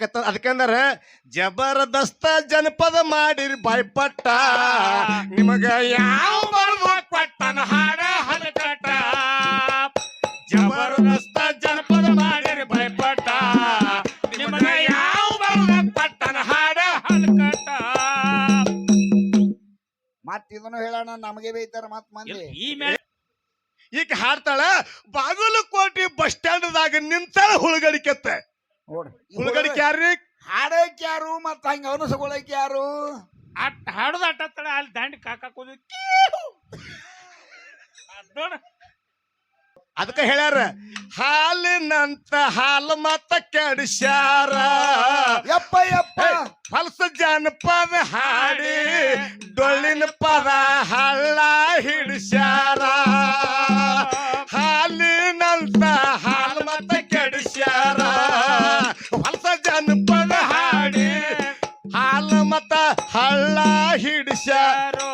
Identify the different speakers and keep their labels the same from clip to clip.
Speaker 1: ಯಾಕತ್ತ ಅದಕ್ಕಂದ್ರ ಜಬರ್ದಸ್ತ ಜನಪದ ಮಾಡಿರಿ ಬಾಯ್ಪಟ್ಟ. ನಿಮಗ ಯಾವ ಬರ್ದು ಕೊಟ್ಟನ ಹಾಡ ಹಲಕಟ್ಟ ಜಬರ್ದಸ್ತ ಜನಪದ ಮಾಡಿರಿ ಬಾಯ್ಪಟ್ಟ. ನಿಮಗ ಯಾವ ಬರ್ದು ಕೊಟ್ಟನ ಹಾಡ ಹಲಕಟ್ಟ
Speaker 2: ಮತ್ ಇದನ್ನು ಹೇಳೋಣ ನಮಗೆ ಬೈತಾರ ಮತ್ ಮಂದಿ.
Speaker 3: ಈ ಮೇಲೆ
Speaker 1: ಈಗ ಹಾಡ್ತಾಳ ಬಾಗಲಕೋಟೆ ಬಸ್ ಸ್ಟ್ಯಾಂಡ್ದಾಗ ನಿಂತಾಳ ಹುಳುಗಡಿಕೆತ್ತ.
Speaker 2: ನೋಡ್ರಿ.
Speaker 1: ಹುಳುಗಡಿಕೆ ಯಾರ್ರಿ?
Speaker 2: ಹಾಡಕ್ ಯಾರು ಮತ್ತ ಹಂಗ ಅನಸ್ಕೊಳಕ್ ಯಾರು?
Speaker 3: ಅಟ್ ಹಾಡುದ ತಡ ಅಲ್ಲಿ ದಂಡಿ ಕಾಕಾಕೋದು ನೋಡ.
Speaker 1: ಅದಕ್ಕೆ ಹೇಳ್ಯಾರ ಹಾಲಿನಂತ ಹಾಲು ಮತ್ತ ಕೆಡಿಸ್ಯಾರ.
Speaker 2: ಯಪ್ಪ ಯಪ್ಪ.
Speaker 1: ಫಲ್ಸ ಜಾನಪದ ಹಾಡಿ. ಡೊಳ್ಳಿನ ಪದ ಹಳ್ಳ ಹಿಡಿಸ್ಯಾರ. ಹಳ್ಳ ಹಿಡಿಸ್ಯಾರೋ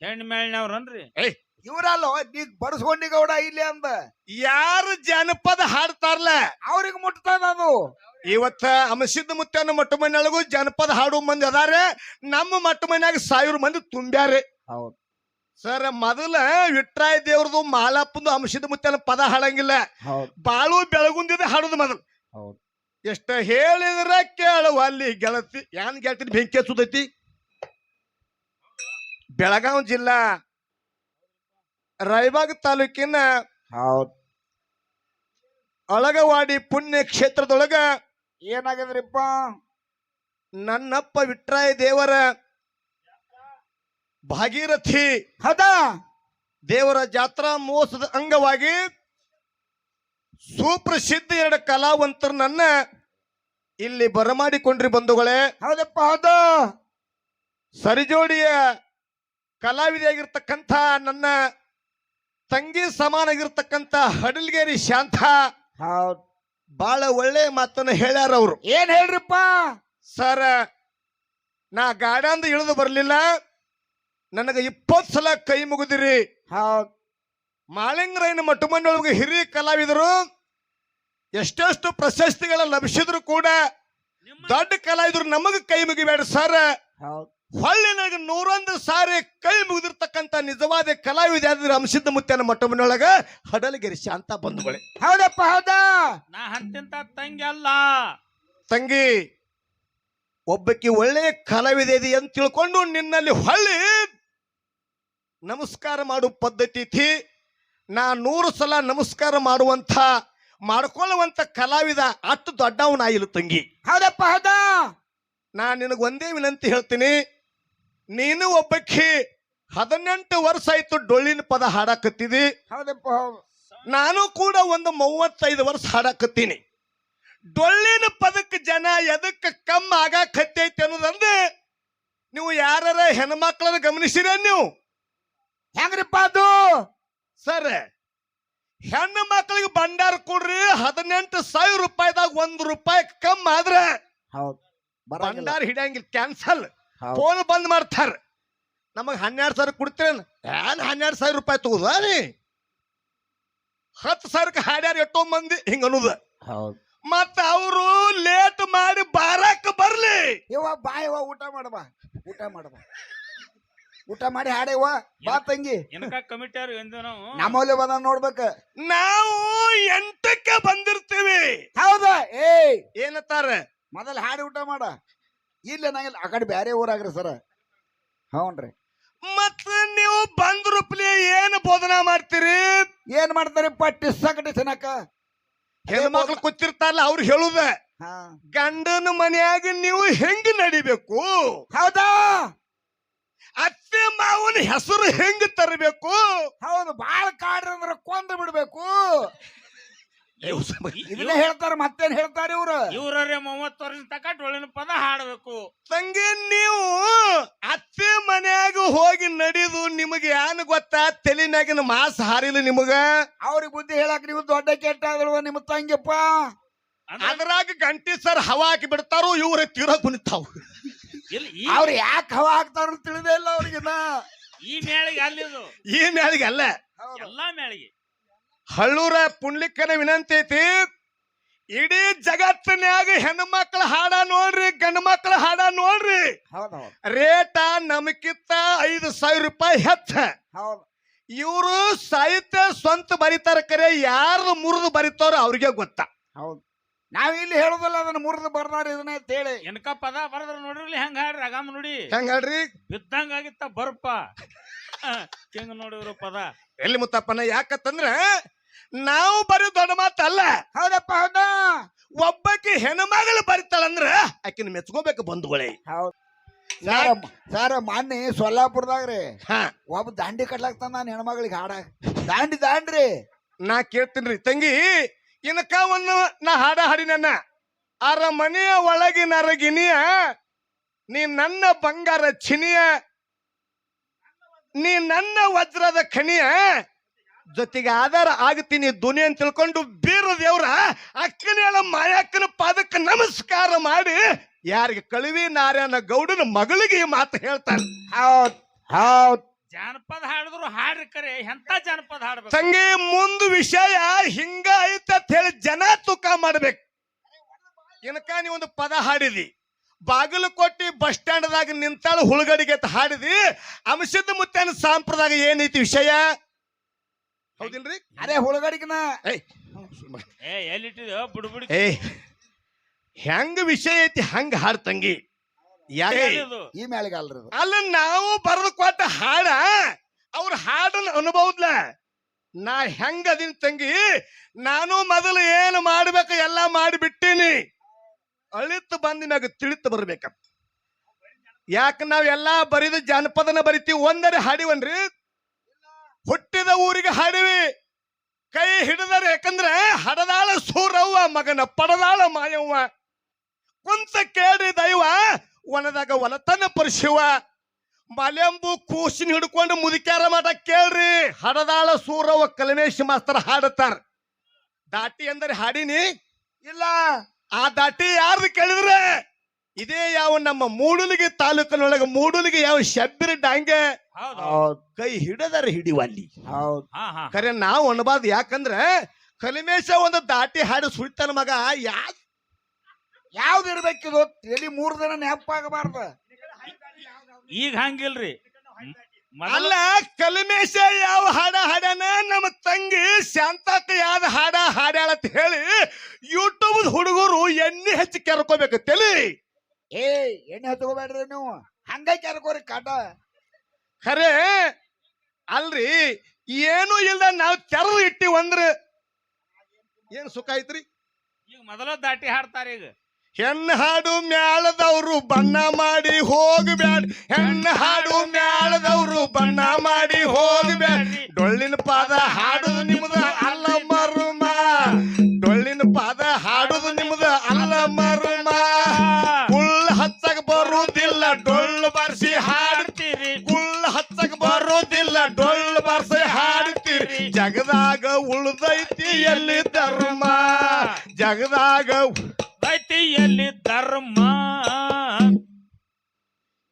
Speaker 3: ಹೆಣ್ಮೇಳ್ನವ್ರನ್ರಿ ಇವರಲ್ಲ ಮೇಳ್ನವ್ರನ್ರಿ
Speaker 2: ಇವ್ರಲ್ಲ ನೀ ಬಡಸ್ಕೊಂಡಿ ಗೌಡ ಇಲ್ಲಿ ಅಂದ.
Speaker 1: ಯಾರು ಜನಪದ ಹಾಡ್ತಾರಲ್ಲ
Speaker 2: ಅವ್ರಿಗೆ ಮುಟ್ತಾನ ಅದು.
Speaker 1: ಇವತ್ತ ಅಮಸಿದ್ದ ಮುತ್ತನ ಮಟ್ಟ ಮನೆಯೊಳಗೂ ಜನಪದ ಹಾಡು ಮಂದಿ ಅದಾರೆ. ನಮ್ಮ ಮಟ್ಟ ಮನ್ಯಾಗ ಸಾವಿರ ಮಂದಿ ತುಂಬ್ಯಾರೆ.
Speaker 2: ಹೌದು.
Speaker 1: ಸರ್ ಮೊದಲ ವಿಟ್ರಾಯ ದೇವ್ರದು ಮಾಲಪ್ಪಂದು ಅಂಶದ ಮುತ್ತನ ಪದ ಹಾಡಂಗಿಲ್ಲ.
Speaker 2: ಹೌದು.
Speaker 1: ಬಾಳು ಬೆಳಗುಂದಿದೆ ಹಾಡುದು ಮೊದಲು.
Speaker 2: ಹೌದು.
Speaker 1: ಎಷ್ಟ ಹೇಳಿದ್ರ ಕೇಳುವ ಅಲ್ಲಿ ಗೆಳತಿ. ಏನ್ ಗೆಳತಿ ಬೆಂಕಿ ಹಚ್ಚುದೈತಿ? ಬೆಳಗಾವ್ ಜಿಲ್ಲಾ ರಾಯಬಾಗ್ ತಾಲೂಕಿನ ಅಳಗವಾಡಿ ಪುಣ್ಯ ಕ್ಷೇತ್ರದೊಳಗ
Speaker 2: ಏನಾಗದ್ರಿಪ್ಪ
Speaker 1: ನನ್ನಪ್ಪ ವಿಟ್ರಾಯ ದೇವರ ಭಾಗೀರಥಿ.
Speaker 2: ಹದ?
Speaker 1: ದೇವರ ಜಾತ್ರಾ ಮೋಸದ ಅಂಗವಾಗಿ ಸುಪ್ರಸಿದ್ಧ ಎರಡು ಕಲಾವಂತರನ್ನ ಇಲ್ಲಿ ಬರಮಾಡಿಕೊಂಡ್ರಿ ಬಂಧುಗಳೇ.
Speaker 2: ಹೌದಪ್ಪ ಹೌದು.
Speaker 1: ಸರಿಜೋಡಿಯ ಕಲಾವಿದೆಯಾಗಿರ್ತಕ್ಕಂಥ ನನ್ನ ತಂಗಿ ಸಮಾನಾಗಿರ್ತಕ್ಕಂಥ ಹಡಲ್ಗೇರಿ ಶಾಂತ.
Speaker 2: ಹೌದು.
Speaker 1: ಬಹಳ ಒಳ್ಳೆ ಮಾತನ್ನ ಹೇಳ್ಯಾರ ಅವರು
Speaker 2: ಏನ್ ಹೇಳ್ರಿಪ್ಪ?
Speaker 1: ಸರ್ ನಾ ಗಾಡಂದ ಇಳಿದು ಬರಲಿಲ್ಲ. ನನಗೆ ಇಪ್ಪತ್ತು ಸಲ ಕೈ ಮುಗಿದಿರಿ.
Speaker 2: ಹೌದು.
Speaker 1: ಮಾಳಿಂಗರಾಯನ ಮಟ್ಟಮಂಡೊಳಗೆ ಹಿರಿಯ ಕಲಾವಿದರು ಎಷ್ಟೆಷ್ಟು ಪ್ರಶಸ್ತಿಗಳ ಲಭಿಸಿದ್ರು ಕೂಡ ದೊಡ್ಡ ಕಲಾವಿದರು ನಮಗ ಕೈ ಮುಗಿಬೇಡ ಸರ್.
Speaker 2: ಹೌದು.
Speaker 1: ಹೊಳ್ಳಿ ನನಗೆ ನೂರೊಂದು ಸಾರಿ ಕೈ ಮುಗಿದಿರ್ತಕ್ಕಂತ ನಿಜವಾದ ಕಲಾವಿದ ಅಂಶದ ಮುತ್ತನ ಮನೆಯೊಳಗ ಹಡಲಗಿರಿ ಶಾಂತ ಬಂಧುಗಳೇ.
Speaker 2: ಹೌದಪ್ಪ ಹೌದಾ?
Speaker 3: ನಾ ಹಂತಿಂತ ತಂಗಿ ಅಲ್ಲ.
Speaker 1: ತಂಗಿ ಒಬ್ಬಕ್ಕೆ ಒಳ್ಳೆಯ ಕಲಾವಿದೆ ಇದೆ ಅಂತ ತಿಳ್ಕೊಂಡು ನಿನ್ನಲ್ಲಿ ಹೊಳ್ಳಿ ನಮಸ್ಕಾರ ಮಾಡು ಪದ್ಧತಿ ಐತಿ ನಾ ನೂರು ಸಲ ನಮಸ್ಕಾರ ಮಾಡುವಂಥ ಮಾಡ್ಕೊಳ್ಳುವಂಥ ಕಲಾವಿದ ಅಷ್ಟು ದೊಡ್ಡವನ ತಂಗಿ.
Speaker 2: ಹೌದಪ್ಪ ಹೌದ?
Speaker 1: ನಾ ನಿನಗೆ ಒಂದೇ ವಿನಂತಿ ಹೇಳ್ತೀನಿ. ನೀನು ಒಬ್ಬಕ್ಕೆ ಹದಿನೆಂಟು ವರ್ಷ ಆಯ್ತು ಡೊಳ್ಳಿನ ಪದ ಹಾಡಾಕತ್ತಿದಿ.
Speaker 2: ಹೌದಪ್ಪ ಹೌದು.
Speaker 1: ನಾನು ಕೂಡ ಒಂದು ಮೂವತ್ತೈದು ವರ್ಷ ಹಾಡಾಕತ್ತೀನಿ. ಡೊಳ್ಳಿನ ಪದಕ್ಕೆ ಜನ ಎದಕ್ಕೆ ಕಮ್ಮ ಆಗಾಕತ್ತೈತಿ ಅನ್ನೋದಂದ್ರೆ ನೀವು ಯಾರ ಹೆಣ್ಮಕ್ಳನ್ನ ಗಮನಿಸಿರ ನೀವು?
Speaker 2: ಹೆಂಗ್ರಿಪ್ಪ ಅದು?
Speaker 1: ಸರ್ ಹೆಣ್ಣು ಮಕ್ಕಳಿಗೆ ಭಂಡಾರ ಕೊಡ್ರಿ ಹದಿನೆಂಟು ಸಾವಿರ ರೂಪಾಯಿದಾಗ ಒಂದು ರೂಪಾಯಿ ಕಮ್ಮಿ ಆದ್ರೆ
Speaker 2: ಹೌದು.
Speaker 1: ಭಂಡಾರ ಹಿಡಿಯಂಗಿಲ್ಲ ಕ್ಯಾನ್ಸಲ್
Speaker 2: ಹೌದು.
Speaker 1: ಫೋನ್ ಬಂದ್ ಮಾಡ್ತಾರ. ನಮಗ್ ಹನ್ನೆರಡು ಸಾವಿರ ಕೊಡ್ತೇನೆ ಏನ್ ಹನ್ನೆರಡು ಸಾವಿರ ರೂಪಾಯಿ ತಗೋದ ನೀ? ಹತ್ತು ಸಾವಿರಕ್ಕೆ ಹಾಡ್ಯಾರ ಎಷ್ಟೋ ಮಂದಿ ಹಿಂಗ ಅನ್ನೋದ.
Speaker 2: ಹೌದು.
Speaker 1: ಮತ್ತ ಅವರು ಲೇಟ್ ಮಾಡಿ ಬಾರಕ್ ಬರ್ಲಿ.
Speaker 2: ಇವ ಬಾ ಇವ ಊಟ ಮಾಡಬಾ ಊಟ ಮಾಡಬಾ ಊಟ ಮಾಡಿ ಹಾಡೇವ ಬಾ ತಂಗಿ.
Speaker 3: ಎಂದು ನಾವು
Speaker 2: ನಮ್ಮಲ್ಲಿ ಬದ ನೋಡ್ಬೇಕ.
Speaker 1: ನಾವು ಎಂಟಕ್ಕೆ ಬಂದಿರ್ತೀವಿ.
Speaker 2: ಹೌದಾ? ಏಯ್.
Speaker 1: ಏನತ್ತಾರ
Speaker 2: ಮೊದಲು ಹಾಡಿ ಊಟ ಮಾಡ. ಇಲ್ಲ ನಂಗಿಲ್ಲ ಆ ಕಡೆ ಬೇರೆ ಊರಾಗ್ರಿ ಸರ. ಹೌನ್ರಿ.
Speaker 1: ಮತ್ತ ನೀವು ಬಂದ್ರೂಪ್ಲಿ ಏನ್ ಬೋಧನಾ ಮಾಡ್ತೀರಿ?
Speaker 2: ಏನ್ ಪಟ್ಟಿ ಸಕಡಿ ತಿನ್ನಕ?
Speaker 1: ಹೆಣ್ಮಕ್ಳು ಕೂತಿರ್ತಾರಲ್ಲ ಅವ್ರು ಹೇಳುದ
Speaker 2: ಹಾ.
Speaker 1: ಗಂಡನ ಮನೆಯಾಗ ನೀವು ಹೆಂಗ್ ನಡಿಬೇಕು?
Speaker 2: ಹೌದಾ?
Speaker 1: ಅತ್ತೆ ಮಾವನ ಹೆಸರು ಹೆಂಗ ತರಬೇಕು?
Speaker 2: ಹೌದು ಬಾಳ ಕಾಡ್ರಿ ಅಂದ್ರ ಕೊಂದು ಬಿಡ್ಬೇಕು. ಇದನ್ನ ಹೇಳ್ತಾರ ಮತ್ತೇನ್ ಹೇಳ್ತಾರ ಇವ್ರು?
Speaker 3: ಇವ್ರೇ ಮೂವತ್ತು ವರ್ಷ ತಕ ಡೊಳ್ಳಿನ ಪದ ಹಾಡಬೇಕು.
Speaker 1: ತಂಗಿ ನೀವು ಅತ್ತೆ ಮನ್ಯಾಗ ಹೋಗಿ ನಡೆದು ನಿಮಗೆ ಏನು ಗೊತ್ತಾ? ತೆಲಿನಾಗಿನ ಮಾಸ್ ಹಾರಿಲ್ಲ ನಿಮಗ?
Speaker 2: ಅವ್ರಿಗೆ ಬುದ್ಧಿ ಹೇಳಕ್ ನೀವು ದೊಡ್ಡ ಕೆಟ್ಟ ಆದ್ರವ ನಿಮ್ಮ ತಂಗಿಪ್ಪ?
Speaker 3: ಅಂದ್ರೆ
Speaker 1: ಅದ್ರಾಗ ಗಂಟಿ ಸರ್ ಹವಾ ಹಾಕಿ ಬಿಡ್ತಾರೋ ಇವ್ರ ತೀರ ಕುಣಿತಾವ.
Speaker 3: ಇಲ್ಲ ಈ
Speaker 2: ಅವ್ರು ಯಾಕೆ ಹವಾ ಹಾಕ್ತಾರ ತಿಳಿದೇ ಇಲ್ಲ ಅವ್ರಿಗೆ
Speaker 3: ಈ ಮೇಳಿಗೆ ಅಲ್ಲಿದು
Speaker 1: ಈ ಮ್ಯಾಲಿಗೆ ಅಲ್ಲ.
Speaker 3: ಎಲ್ಲ ಮೇಳಿಗೆ.
Speaker 1: ಹಳ್ಳೂರ ಪುಂಡ್ಲಿಕ್ಕನ ವಿನಂತಿ ಐತಿ. ಇಡೀ ಜಗತ್ತಿನ್ಯಾಗ ಹೆಣ್ಮಕ್ಳ ಹಾಡ ನೋಡ್ರಿ ಗಂಡು ಮಕ್ಳ ಹಾಡ ನೋಡ್ರಿ. ರೇಟ ನಮಕಿತ್ತ ಐದು ಸಾವಿರ ರೂಪಾಯಿ ಹೆಚ್ಚ.
Speaker 2: ಹೌದ್.
Speaker 1: ಇವರು ಸಾಹಿತ್ಯ ಸ್ವಂತ ಬರೀತಾರ ಕರೆ ಯಾರು ಮುರಿದು ಬರೀತಾರೋ ಅವ್ರಿಗೆ ಗೊತ್ತ.
Speaker 2: ಹೌದ್. ನಾವ್ ಇಲ್ಲಿ ಹೇಳುದಿಲ್ಲ ಅದನ್ನ ಮುರಿದು ಬರ್ದಾರ ಇದನ್ನ ಅಂತ ಹೇಳಿ
Speaker 3: ಎನಕ ಪದ ಬರದ್ರ ನೋಡ್ರಿ ಹೆಂಗ ಹಾಡ್ರಿ? ಅಗಾಮ ನೋಡಿ.
Speaker 1: ಹೆಂಗ ಹೇಳ್ರಿ
Speaker 3: ಬಿದ್ದಂಗ ಆಗಿತ್ತ ಬರ್ಪ ಹೆಂಗ ನೋಡಿದ್ರು ಪದ
Speaker 1: ಎಲ್ಲಿ ಮುತ್ತಪ್ಪನ? ಯಾಕತ್ತಂದ್ರ ನಾವು ಬರೀ ದೊಡ್ಡ ಮಾತಲ್ಲ.
Speaker 2: ಹೌದಪ್ಪ ಹೌದ.
Speaker 1: ಒಬ್ಬಕ್ಕೆ ಹೆಣ್ಮಗಳು ಬರಿತಾಳಂದ್ರ ಆಕಿನ ಮೆಚ್ಕೋಬೇಕು ಬಂಧುಗಳೇ.
Speaker 2: ಹೌದ್. ಸರ ಸರ ಮೊನ್ನೆ ಸೊಲ್ಲಾಪುರದಾಗ ರೀ
Speaker 1: ಹಾ.
Speaker 2: ಒಬ್ಬ ದಾಂಡಿ ಕಟ್ಲಾಕ್ತಾನ ನಾನು ಹೆಣ್ಮಗಳಿಗೆ ಹಾಡ. ದಾಂಡಿ ದಾಂಡ್ರಿ.
Speaker 1: ನಾ ಕೇಳ್ತೀನ್ರಿ ತಂಗಿ ಇನಕ ಒಂದು ನಾ ಹಾಡ ಹಾಡಿನ ಅರಮನೆಯ ಒಳಗಿನ ಅರಗಿನಿಯ, ನೀ ನನ್ನ ಬಂಗಾರ ಚಿನಿಯ, ನೀ ನನ್ನ ವಜ್ರದ ಖಣಿಯ ಜೊತೆಗೆ ಆಧಾರ ಆಗ್ತೀನಿ ಧ್ವನಿ ಅಂತ ತಿಳ್ಕೊಂಡು ಬೀರ ದೇವ್ರ. ಅಕ್ಕನ ಮಾಯಕ್ಕನ ಪಾದಕ್ಕೆ ನಮಸ್ಕಾರ ಮಾಡಿ ಯಾರಿಗೆ ಕಳುವಿ ನಾರಾಯಣ ಗೌಡನ ಮಗಳಿಗೆ ಈ ಮಾತು ಹೇಳ್ತಾರೆ
Speaker 2: ಹೌದ್ ಹೌದ್.
Speaker 3: ಜಾನಪದ ಹಾಡಿದ್ರು ಹಾಡ್ರಿ ಕರೆ ಎಂತ ಜಾನಪದ ಹಾಡ್ಬೇಕು?
Speaker 1: ತಂಗಿ ಮುಂದ್ ವಿಷಯ ಹಿಂಗ ಐತ ಅಂತ ಹೇಳಿ ಜನ ತೂಕ ಮಾಡ್ಬೇಕು. ಇನ್ಕ ನೀ ಒಂದು ಪದ ಹಾಡಿದಿ. ಕೊಟ್ಟಿ ಬಸ್ ಸ್ಟ್ಯಾಂಡ್ದಾಗ ನಿಂತಾಳ ಹುಳುಗಡಿಗೆ ಅಂತ ಹಾಡಿದಿ. ಅಂಶದ ಮುತ್ತೇನ ಸಾಂಪ್ರದಾಯ ಏನೈತಿ ವಿಷಯ? ಹೌದಿಲ್ರಿ?
Speaker 2: ಅರೆ ಹುಳಗಡಿಗೆನ.
Speaker 1: ಏಯ್
Speaker 3: ಏ ಎಲ್ಲಿಟ್ಟಿದ್ಯೋ? ಬುಡ್ ಬುಡಿ
Speaker 1: ಏಯ್ ಹೆಂಗ ವಿಷಯ ಐತಿ ಹಂಗ ಹಾಡ್ ತಂಗಿ. ಯಾ ಏಯ್,
Speaker 3: ಎಲ್ಲಿದು?
Speaker 2: ಈ ಅದು
Speaker 1: ಅಲ್ಲ ನಾವು ಬರೆದು ಕೊಟ್ಟ ಹಾಡ ಅವ್ರ ಹಾಡನ್ನ ಅನುಭವದ್ಲ ನಾ ಹೆಂಗ ಅದಿನ ತಂಗಿ? ನಾನು ಮೊದಲು ಏನು ಮಾಡ್ಬೇಕು ಎಲ್ಲ ಮಾಡಿಬಿಟ್ಟೀನಿ. ಅಳಿತು ಬಂದಿನಾಗ ತಿಳಿತು ಬರ್ಬೇಕ. ಯಾಕ ನಾವ್ ಎಲ್ಲಾ ಬರಿದ ಜಾನಪದನ ಬರಿತೀವಿ ಒಂದರೆ ಹಾಡಿವನ್ರಿ? ಹುಟ್ಟಿದ ಊರಿಗೆ ಹಾಡಿವಿ. ಕೈ ಹಿಡಿದರೆ ಯಾಕಂದ್ರೆ ಹಡದಾಳ ಸೂರವ್ವ ಮಗನ ಪಡದಾಳ ಮಾಯವ್ವ. ಕುಂತ ಕೇಳಿ ದೈವ ವನದಾಗ ಒಲತನ ಪರಿಶಿವ. ಮಲೆಂಬು ಕೂಸಿನ ಹಿಡ್ಕೊಂಡು ಮುದಿಕ್ಯಾರ ಮಾಡ ಕೇಳ್ರಿ. ಹಡದಾಳ ಸೂರವ ಕಲಮೇಶ್ ಮಾಸ್ತರ ಹಾಡತಾರ. ದಾಟಿ ಅಂದರೆ ಹಾಡಿನಿ?
Speaker 2: ಇಲ್ಲ.
Speaker 1: ಆ ದಾಟಿ ಯಾರು ಕೇಳಿದ್ರೆ? ಇದೇ ಯಾವ ನಮ್ಮ ಮೂಡುಲಿಗೆ ತಾಲೂಕಿನೊಳಗೆ ಮೂಡುಲಿಗೆ ಯಾವ ಶಬ್ಬಿರ ಡಾಂಗೆ? ಕೈ ಹಿಡದರ ಹಿಡಿವಲ್ಲಿ ಖರೆ ನಾವು ಅನ್ಬಾರ್ದು ಯಾಕಂದ್ರೆ ಕಲಿಮೇಶ ಒಂದು ದಾಟಿ ಹಾಡು ಸುಳಿತಾನ ಮಗ. ಯಾ
Speaker 2: ಯಾವ್ದು ಇರ್ಬೇಕಿದು ಎಲ್ಲಿ ಮೂರ್ ದಿನ ನೆಪ್ಪ ಆಗಬಾರ್ದು.
Speaker 3: ಈಗ ಹಂಗಿಲ್ರಿ.
Speaker 1: ಅಲ್ಲ ಕಲಿಮೇಶ ಯಾವ ಹಾಡ ಹಾಡ್ಯಾನ? ನಮ್ಮ ತಂಗಿ ಶಾಂತಕ್ಕ ಯಾವ ಹಾಡ ಹಾಡ್ಯಾಳ ಅಂತ ಹೇಳಿ ಯೂಟ್ಯೂಬ್ ಹುಡುಗರು ಎಣ್ಣೆ ಹಚ್ಚಿ ಕೆರ್ಕೋಬೇಕು. ತಲಿ.
Speaker 2: ಏ ಎಣ್ಣೆ ಹತ್ಕೋಬೇಡ್ರಿ ನೀವು. ಹಂಗ ಕೆರ್ಕೋರಿ ಕಾಟ.
Speaker 1: ಖರೆ ಅಲ್ರಿ ಏನು ಇಲ್ದ ನಾವು ತೆರವು ಇಟ್ಟಿವಂದ್ರ ಏನ್ ಸುಖ ಐತ್ರಿ?
Speaker 3: ಈಗ ಮೊದಲ ದಾಟಿ ಹಾಡ್ತಾರೆ ಈಗ.
Speaker 1: ಹೆಣ್ಣು ಹಾಡು ಮ್ಯಾಳದವ್ರು ಬಣ್ಣ ಮಾಡಿ ಹೋಗಬ್ಯಾಡ. ಹೆಣ್ಣು ಹಾಡು ಮ್ಯಾಳದವ್ರು ಬಣ್ಣ ಮಾಡಿ ಹೋಗಬ್ಯಾಡ. ಡೊಳ್ಳಿನ ಪಾದ ಹಾಡುದು ನಿಮ್ದ ಅಲ್ಲ ಮರುಮ. ಡೊಳ್ಳಿನ ಪಾದ ಹಾಡುದು ನಿಮ್ದ ಅಲ್ಲ ಮರುಮ. ಕುಳ್ಳ ಹಚ್ಚಕ್ ಬರುವುದಿಲ್ಲ ಡೊಳ್ಳು ಬಾರಿಸಿ ಹಾಡ್ತೀರಿ. ಕುಳ್ಳ ಹಚ್ಚಕ್ ಬರುವುದಿಲ್ಲ ಡೊಳ್ಳು ಬಾರಿಸಿ ಹಾಡ್ತೀರಿ. ಜಗದಾಗ ಉಳ್ದೈತಿ ಎಲ್ಲಿ ಧರ್ಮ? ಜಗದಾಗ
Speaker 3: ರೈತಿಯಲ್ಲಿ ಧರ್ಮ.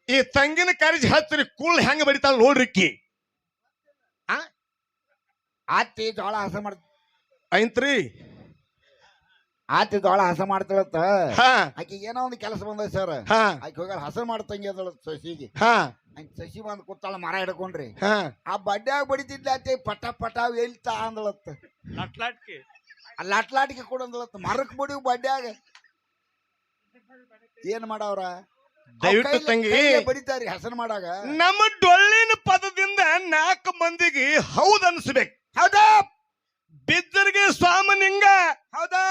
Speaker 1: ಈ ತಂಗಿನ ಕರಿಜಿ ಹಚ್ಚ್ರಿ ಕೂಳ್ ಹೆಂಗ ಬಡಿತಾಳ ನೋಡ್ರಿಕ್ಕಿ
Speaker 2: ಆತಿ ಜೋಳ ಹಸ ಮಾಡ್
Speaker 1: ಐತ್ರಿ.
Speaker 2: ಆತಿ ಜೋಳ ಹಸ ಮಾಡ್ತಾಳತ್ತ
Speaker 1: ಹಾ.
Speaker 2: ಆಕಿಗೆ ಏನೋ ಒಂದು ಕೆಲಸ ಬಂದ ಸರ್.
Speaker 1: ಹಾ.
Speaker 2: ಆಕಿ ಹೋಗಿ ಹಸ ಮಾಡ್ತಂಗಿ ಅದಳ ಸಸಿಗೆ.
Speaker 1: ಹಾ.
Speaker 2: ಆಕಿ ಸಸಿ ಬಂದ್ ಕೂತಾಳ ಮರ ಹಿಡ್ಕೊಂಡ್ರಿ.
Speaker 1: ಹಾ.
Speaker 2: ಆ ಬಡ್ಡ್ಯಾಗ ಬಡಿತಿದ್ಲ ಆತಿ ಪಟ ಪಟ ಎಲ್ತಾ ಅಂದಳತ್ತ ಲಾಟ್ಲಾಟಿಗೆ ಕೂಡ ಅಂದಳತ್ತ ಮರಕ್ ಬಿಡಿ ಬಡ್ಡ್ಯಾಗ ಏನ್ ಮಾಡವ್ರ?
Speaker 1: ದಯವಿಟ್ಟು ತಂಗಿ.
Speaker 2: ಬಡಿತಾರಿ ಹಸನ್ ಮಾಡಾಗ.
Speaker 1: ನಮ್ಮ ಡೊಳ್ಳಿನ ಪದದಿಂದ ನಾಲ್ಕು ಮಂದಿಗೆ ಹೌದ್ ಅನ್ಸ್ಬೇಕು.
Speaker 2: ಹೌದಾ?
Speaker 1: ಬಿದ್ದರಿಗೆ ಸ್ವಾಮನಿಂಗ
Speaker 2: ಹೌದಾ?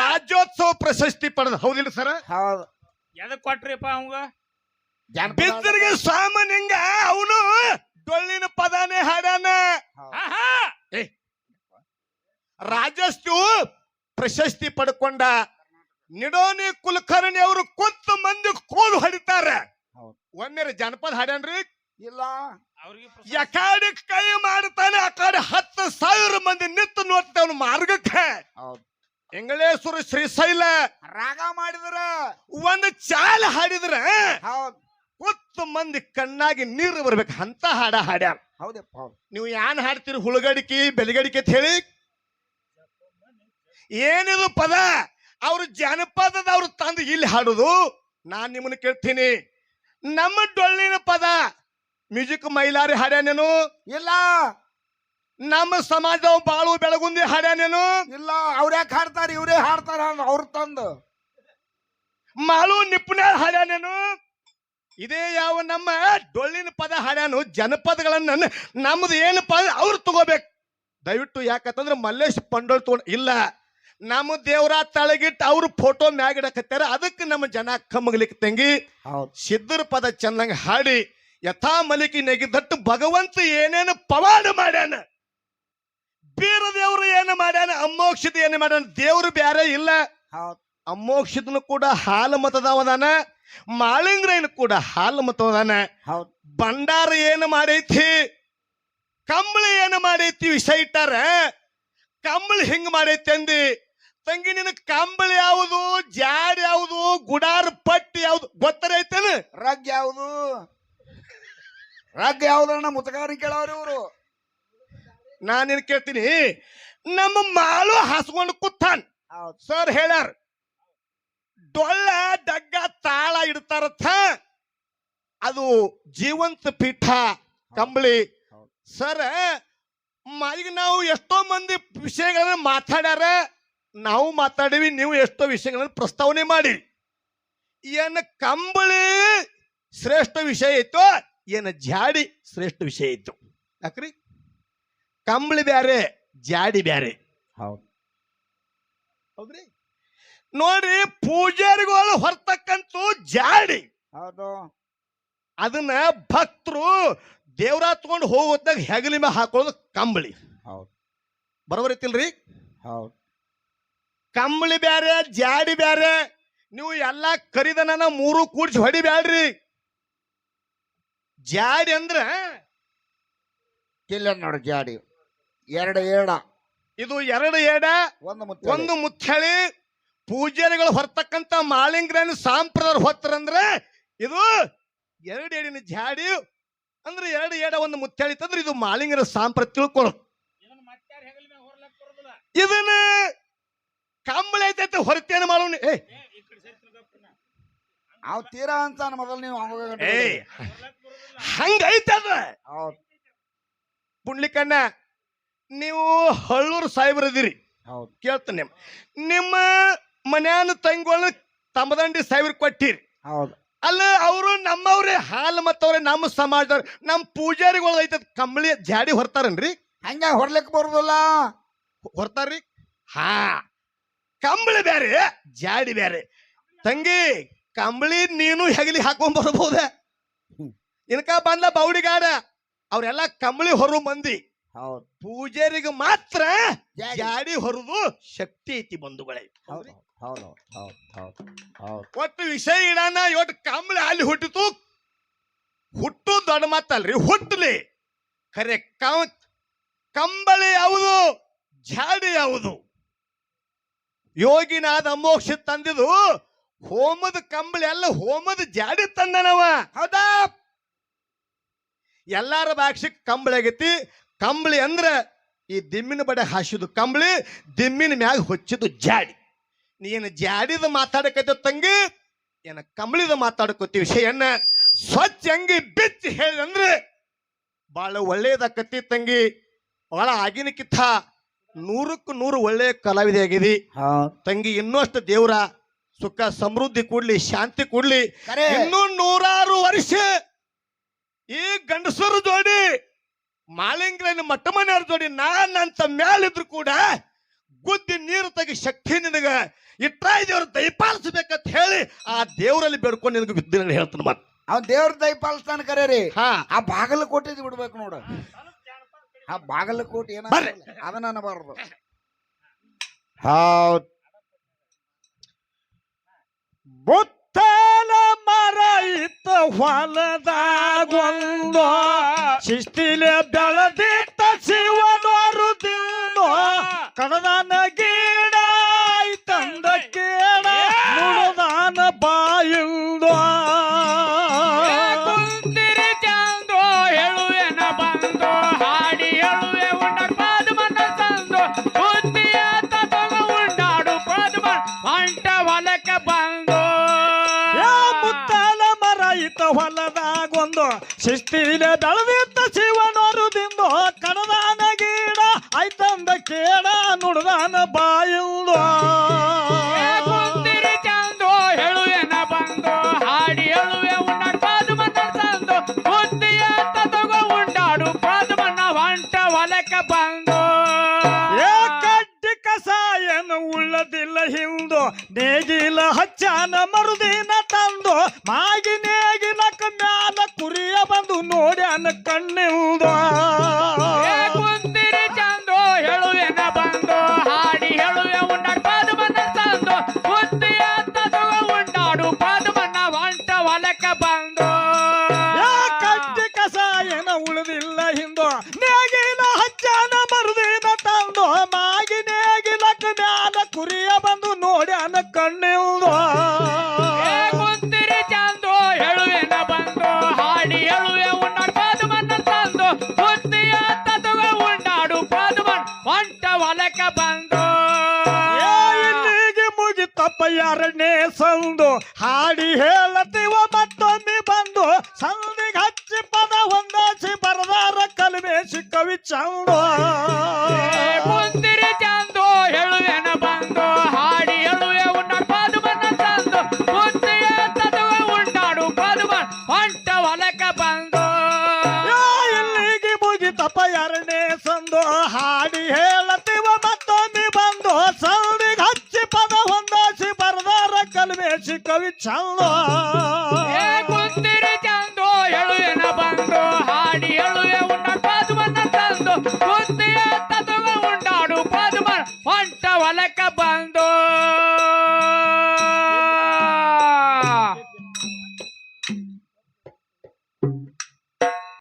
Speaker 1: ರಾಜ್ಯೋತ್ಸವ ಪ್ರಶಸ್ತಿ ಪಡೆದ ಹೌದಿಲ್ಲ ಸರ್?
Speaker 2: ಹೌದು.
Speaker 3: ಎದಕ್ ಕೊಟ್ರಿಪ್ಪ ಅವಂಗ?
Speaker 1: ಬಿದ್ದರಿಗೆ ಸ್ವಾಮನಿಂಗ ಅವನು ಡೊಳ್ಳಿನ ಪದಾನೇ ಹಾಡ್ಯಾನ.
Speaker 2: ಹೌದು.
Speaker 1: ರಾಜಸ್ತು ಪ್ರಶಸ್ತಿ ಪಡ್ಕೊಂಡ ನಿಡೋನಿ ಕುಲಕರ್ಣಿ ಅವರು ಕೊತ್ತ ಮಂದಿ ಕೋಲು ಹೊಡಿತಾರೆ. ಒಮ್ಮೆ ಜನಪದ ಹಾಡ್ಯಾನ್ರಿ?
Speaker 2: ಇಲ್ಲ.
Speaker 3: ಅವ್ರಿಗೆ
Speaker 1: ಯಕಾಡಿ ಕೈ ಮಾಡ್ತಾನೆ? ಆ ಕಡೆ ಹತ್ತು ಸಾವಿರ ಮಂದಿ ನಿಂತು ನೋಡ್ತಾವನು ಮಾರ್ಗಕ್ಕೆ.
Speaker 2: ಹೌದು.
Speaker 1: ಶ್ರೀ ಶ್ರೀಶೈಲ
Speaker 2: ರಾಗ ಮಾಡಿದ್ರ?
Speaker 1: ಒಂದು ಚಾಲ ಹಾಡಿದ್ರ
Speaker 2: ಹೌದ್.
Speaker 1: ಹತ್ತು ಮಂದಿ ಕಣ್ಣಾಗಿ ನೀರು ಬರ್ಬೇಕು. ಅಂತ ಹಾಡ ಹಾಡ್ಯಾರ
Speaker 2: ಹೌದಪ್ಪ ಹೌದು.
Speaker 1: ನೀವು ಯಾನ್ ಹಾಡ್ತೀರಿ? ಹುಳುಗಡಿಕೆ ಬೆಲಗಡಿಕೆ ಅಂತ ಹೇಳಿ? ಏನಿದು ಪದ? ಅವ್ರ ಜನಪದದ ಅವ್ರು ತಂದು ಇಲ್ಲಿ ಹಾಡುದು? ನಾನು ನಿಮ್ಮನ್ನು ಕೇಳ್ತೀನಿ. ನಮ್ಮ ಡೊಳ್ಳಿನ ಪದ. ಮ್ಯೂಸಿಕ್ ಮೈಲಾರಿ ಹಾಡ್ಯಾನೇನು?
Speaker 2: ಇಲ್ಲ.
Speaker 1: ನಮ್ಮ ಸಮಾಜ ಬಾಳು ಬೆಳಗುಂದಿ ಹಾಡ್ಯಾನೇನು?
Speaker 2: ಇಲ್ಲ. ಅವ್ರ ಯಾಕೆ ಹಾಡ್ತಾರ? ಇವ್ರೇ ಹಾಡ್ತಾರ ಅವ್ರ ತಂದು.
Speaker 1: ಮಾಳು ನಿಪುಣ ಹಾಡ್ಯಾನೇನು? ಇದೇ ಯಾವ ನಮ್ಮ ಡೊಳ್ಳಿನ ಪದ ಹಾಡ್ಯಾನು? ಜನಪದಗಳನ್ನ ನಮ್ದು ಏನಪ್ಪ ಪದ? ಅವ್ರು ತಗೋಬೇಕು. ದಯವಿಟ್ಟು ಯಾಕಂತಂದ್ರೆ ಮಲ್ಲೇಶ್ ಪಂಡೋಳ್ ತಗೊಂಡ್ ಇಲ್ಲ. ನಮ್ಮ ದೇವ್ರ ತಳಗಿಟ್ಟು ಅವ್ರ ಫೋಟೋ ಮ್ಯಾಗಿಡಕತ್ತಾರ ಅದಕ್ಕೆ ನಮ್ಮ ಜನ ಕಮ್ಮಗ್ಲಿಕ್ಕೆ ತಂಗಿ ಸಿದ್ಧರ ಪದ ಚಂದಂಗ ಹಾಡಿ ಯಥಾ ಮಲಿಕಿ ನೆಗೆದಟ್ಟು ಭಗವಂತ ಏನೇನು ಪವಾಡ ಮಾಡ್ಯಾನ? ಬೀರ ದೇವ್ರು ಏನು ಮಾಡ್ಯಾನ? ಅಮೋಕ್ಷದ ಏನು ಮಾಡ್ಯಾನ? ದೇವ್ರು ಬ್ಯಾರೆ ಇಲ್ಲ. ಅಮೋಕ್ಷದನು ಕೂಡ ಹಾಲು ಮತದವದಾನ ಮಾಳಿಂಗ್ರೈನ ಕೂಡ ಹಾಲು
Speaker 2: ಮತದಾನ
Speaker 1: ಭಂಡಾರ ಏನು ಮಾಡೈತಿ? ಕಂಬಳಿ ಏನು ಮಾಡೈತಿ? ವಿಷ ಇಟ್ಟಾರ? ಕಂಬಳಿ ಹಿಂಗ್ ಮಾಡೈತಿ ಅಂದಿ? ತಂಗಿ ನಿನ್ನ ಕಂಬಳಿ ಯಾವುದು ಜಾಡ್ ಯಾವುದು ಗುಡಾರ ಪಟ್ಟಿ ಯಾವುದು ಗೊತ್ತರೈತೇನ
Speaker 2: ರಗ್ ಯಾವುದು? ರಗ್ ಯಾವ್ದಣ್ಣ ಮುತಗಾರಿ ಕೇಳವ್ರಿ ಇವರು.
Speaker 1: ನಾನೇನು ಕೇಳ್ತೀನಿ ನಮ್ಮ ಮಾಲು ಹಾಸ್ಕೊಂಡು ಕೂತಾನ್. ಸರ್ ಹೇಳ್ಯಾರ ಡೊಳ್ಳ ಡಗ್ಗ ತಾಳ ಇಡ್ತಾರಥ ಅದು ಜೀವಂತ ಪೀಠ ಕಂಬಳಿ. ಸರ್ ಈಗ ನಾವು ಎಷ್ಟೋ ಮಂದಿ ವಿಷಯಗಳನ್ನ ಮಾತಾಡ್ಯಾರ. ನಾವು ಮಾತಾಡಿವಿ ನೀವು ಎಷ್ಟೋ ವಿಷಯಗಳನ್ನು ಪ್ರಸ್ತಾವನೆ ಮಾಡಿ. ಏನ ಕಂಬಳಿ ಶ್ರೇಷ್ಠ ವಿಷಯ ಇತ್ತು ಏನ ಜಾಡಿ ಶ್ರೇಷ್ಠ ವಿಷಯ ಇತ್ತು. ಯಾಕ್ರಿ? ಕಂಬಳಿ ಬ್ಯಾರೆ ಜಾಡಿ ಬ್ಯಾರೆ.
Speaker 2: ಹೌದು.
Speaker 1: ಹೌದ್ರಿ? ನೋಡ್ರಿ ಪೂಜಾರಿಗಳು ಹೊರತಕ್ಕಂತ ಜಾಡಿ.
Speaker 2: ಹೌದು.
Speaker 1: ಅದನ್ನ ಭಕ್ತರು ದೇವ್ರ ತಗೊಂಡು ಹೋಗೋದಾಗ ಹೆಗಲಿ ಮೇಲೆ ಹಾಕೊಳ್ಳೋದು ಕಂಬಳಿ.
Speaker 2: ಹೌದು.
Speaker 1: ಬರೋಬರ್ ಐತಿಲ್ರಿ
Speaker 2: ಹೌದು.
Speaker 1: ಕಂಬಳಿ ಬ್ಯಾರೆ ಜಾಡಿ ಬ್ಯಾರೆ ನೀವು ಎಲ್ಲಾ ಕರಿದನನ ಮೂರು ಕೂಡ್ಸಿ ಹೊಡಿಬ್ಯಾಡ್ರಿ ಜಾಡಿ ಅಂದ್ರ
Speaker 2: ಇಲ್ಲ ನೋಡ್ರಿ ಜಾಡಿ. ಎರಡು ಏಡ
Speaker 1: ಇದು ಎರಡು ಏಡ
Speaker 2: ಒಂದು ಮುತ್ತ
Speaker 1: ಒಂದು ಮುಚ್ಚಳಿ ಪೂಜಾರಿಗಳು ಹೊರ್ತಕ್ಕಂತ ಮಾಳಿಂಗ್ರನ್ ಸಾಂಪ್ರದಾಯ ಹೊತ್ತರಂದ್ರೆ ಇದು ಎರಡು ಏಡಿನ ಜಾಡಿ ಅಂದ್ರೆ ಎರಡು ಏಡ ಒಂದು ಮುಚ್ಚಳಿ ತಂದ್ರೆ ಇದು ಮಾಲಿಂಗ್ರ ಸಾಂಪ್ರ ತಿಳ್ಕೊಳ್ಳೋದು
Speaker 3: ಇದನ್ನ
Speaker 1: ಕಂಬಳಿ ಐತೈತೆ ಹೊರತೇನು ಮಾಡೋಣ ಏ.
Speaker 2: ಅವ್ ತೀರಾ ಅಂತ ಮೊದಲು ನೀವು
Speaker 1: ಏ ಹಂಗೈತದ
Speaker 2: ಹೌದು.
Speaker 1: ಪುಂಡ್ಲಿಕಣ್ಣ ನೀವು ಹಳ್ಳೂರು ಸಾಹೇಬ್ರದಿರಿ
Speaker 2: ಹೌದು.
Speaker 1: ಕೇಳ್ತಾನೆ ನಿಮ್ಮ ಮನ್ಯಾನ ತಂಗೋಳ ತಮ್ಮದಂಡಿ ಸಾಹೇಬ್ರ ಕೊಟ್ಟಿರಿ.
Speaker 2: ಹೌದು.
Speaker 1: ಅಲ್ಲ ಅವರು ನಮ್ಮವ್ರೆ ಹಾಲು ಮತ್ತವ್ರೆ ನಮ್ಮ ಸಮಾಜದವ್ರೆ ನಮ್ಮ ಪೂಜಾರಿಗಳು ಐತದ ಕಂಬಳಿ ಜಾಡಿ ಹೊರ್ತಾರನ್ರಿ?
Speaker 2: ಹಂಗ ಹೊರ್ಲಿಕ್ ಬರುದಿಲ್ಲ.
Speaker 1: ಹೊರ್ತಾರ್ರಿ? ಹಾ. ಕಂಬಳಿ ಬ್ಯಾರೆ ಜಾಡಿ ಬ್ಯಾರೆ. ತಂಗಿ ಕಂಬಳಿ ನೀನು ಹೆಗಲಿ ಹಾಕೊಂಡ್ ಬರಬಹುದ
Speaker 2: ಹ್ಮ್.
Speaker 1: ಇನ್ಕ ಬಂದ ಬೌಡಿಗಾಡ ಅವ್ರೆಲ್ಲ ಕಂಬಳಿ ಹೊರು ಮಂದಿ.
Speaker 2: ಹೌದು.
Speaker 1: ಪೂಜಾರಿಗೆ ಮಾತ್ರ
Speaker 2: ಜಾಡಿ.
Speaker 1: ಹೊರದು ಶಕ್ತಿ ಐತಿ ಬಂಧುಗಳೇ.
Speaker 2: ಹೌದು ಹೌದು ಹೌದು ಹೌದು ಹೌದು.
Speaker 1: ಒಟ್ಟು ವಿಷಯ ಇಡಾನ ಒಟ್ಟು ಕಂಬಳಿ ಅಲ್ಲಿ ಹುಟ್ಟಿತು. ಹುಟ್ಟು ದೊಡ್ಡ ಮಾತಲ್ರಿ ಹುಟ್ಟಲಿ ಖರೆ ಕಂಬಳಿ ಯಾವುದು ಜಾಡಿ ಯಾವುದು. ಯೋಗಿನಾದ ಅಮೋಕ್ಷ ತಂದಿದು ಹೋಮದ ಕಂಬಳಿ ಎಲ್ಲ ಹೋಮದ ಜಾಡಿ ತಂದನವ.
Speaker 2: ಹೌದಾ?
Speaker 1: ಎಲ್ಲಾರ ಬಾಕ್ಷಿ ಕಂಬಳಿ ಆಗೈತಿ. ಕಂಬಳಿ ಅಂದ್ರ ಈ ದಿಮ್ಮಿನ ಬಡೆ ಹಾಸಿದು ಕಂಬಳಿ ದಿಮ್ಮಿನ ಮ್ಯಾಗ ಹೊಚ್ಚಿದು ಜಾಡಿ. ನೀನು ಜಾಡಿದ ಮಾತಾಡಕತ್ತ ತಂಗಿ ಏನ ಕಂಬಳಿದ ಮಾತಾಡಕೋತಿ ವಿಷಯನ್ನ ಸ್ವಚ್ಛ ಅಂಗಿ ಬಿಚ್ಚಿ ಹೇಳಿದಂದ್ರೆ ಬಹಳ ಒಳ್ಳೇದಾಕತಿ ತಂಗಿ. ಬಹಳ ಆಗಿನಕ್ಕಿಂತ ನೂರಕ್ಕೂ ನೂರು ಒಳ್ಳೆಯ ಕಲಾವಿದೆ ಆಗಿದೆ. ತಂಗಿ ಇನ್ನಷ್ಟು ದೇವ್ರ ಸುಖ ಸಮೃದ್ಧಿ ಕೊಡ್ಲಿ ಶಾಂತಿ ಕೊಡ್ಲಿ. ಇನ್ನೂ ನೂರಾರು ವರ್ಷ ಈ ಗಂಡಸರು ಜೋಡಿ ಮಾಳಿಂಗ್ರನ ಮಟ್ಟ ಮನೆಯವ್ರ ಜೋಡಿ ನಾನಂತ ಮ್ಯಾಲಿದ್ರು ಕೂಡ ಗುದ್ದಿ ನೀರು ತೆಗಿ ಶಕ್ತಿ ನಿನಗ ಇಟ್ಟ ದೇವ್ರ ದಯಪಾಲಿಸ್ಬೇಕಂತ ಹೇಳಿ ಆ ದೇವರಲ್ಲಿ ಬೇಡ್ಕೊಂಡು ನಿನಗೆ ಬಿದ್ದಿನ ಹೇಳ್ತಾನೆ ಮತ್.
Speaker 2: ಅವ್ನ ದೇವ್ರ ದಯಪಾಲಿಸ್ತಾನ ಕರೇರಿ ಕರೆ ರೀ.
Speaker 1: ಹಾ.
Speaker 2: ಆ ಬಾಗಲಕೋಟೆ ಬಿಡ್ಬೇಕು ನೋಡು. ಆ ಬಾಗಲಕೋಟೆ ಏನ
Speaker 1: ಬರ್ರಿ.
Speaker 2: ಅದನ್ನ ಅನ್ನಬಾರದು ಹೌದ್.
Speaker 1: ಬುತ್ತಲ ಮರ ಇತ್ತ ಹೊಲದಾಗೊಂದು ಶಿಸ್ತಿಲೆ ಬೆಳೆದಿತ್ತ ಶಿವನೋರು ತಿಂದು ಕಡದಾನ ಗೀಡ ತಂದ ಮುಳದಾನ ಬಾಯಿಂದು
Speaker 3: ಹೊಲಕ್ಕೆ ಬಂದು.
Speaker 4: ಮುತ್ತಲ ಮರ ಇತ್ತ ಹೊಲದಾಗೊಂದು ಶಿಸ್ತಿಲೆ ಬೆಳೆದಿತ್ತ ಶಿವನೋರುದಿಂದು ಕಣದಾನ ಗೀಡ ಆಯ್ತಂದ ಕೇಡ ನುಡ್ದಾನ ಬಾಯಿಲ್ದು.
Speaker 3: ಬಂದು.
Speaker 4: ಉಳ್ಳದಿಲ್ಲ ಹಿಂದು ನೇಗಿಲ ಹಚ್ಚಾನ ಮರುದಿನ ತಂದು ಮಾಗಿ ನೇಗಿನ ಮ್ಯಾಲ ಕುರಿಯ ಬಂದು ನೋಡ್ಯಾನ ಕಣ್ಣಿಲ್ದು
Speaker 3: ಹೊಲಕ್ಕೆ ಬಂದು.
Speaker 4: ಇಲ್ಲಿಗೆ ಮುಗಿತಪ್ಪ ಎರಡನೇ ಸಂದು. ಹಾಡಿ ಹೇಳತೀವ ಮತ್ತೊಮ್ಮೆ ಬಂದು. ಸಂದಿಗೆ ಹಚ್ಚಿ ಪದ ಹೊಂದಾಸಿ ಬರದಾರ ಕಲ್ಮೇಶಿ ಕವಿ ಚಂದು
Speaker 3: ಮುಂದಿರಿ ಚಂದು ಹೇಳುವೆನ ಬಂದು. ಹಾಡಿ ಹೇಳುವೆ ಉಂಡಾಡು ಪಾದಮನ್ನ ತಂದು. ಉಂಟಾಡು ಪಾದಮನ್ ಹೊಂಟ ಹೊಲಕ ಬಂದು
Speaker 4: ಹೊಂದಾಸಿ ಬರದಾರ ಕಲ್ಮೇಶಿ ಕವಿ ಚಂದು
Speaker 3: ಏ ಕುಂತಿರಿ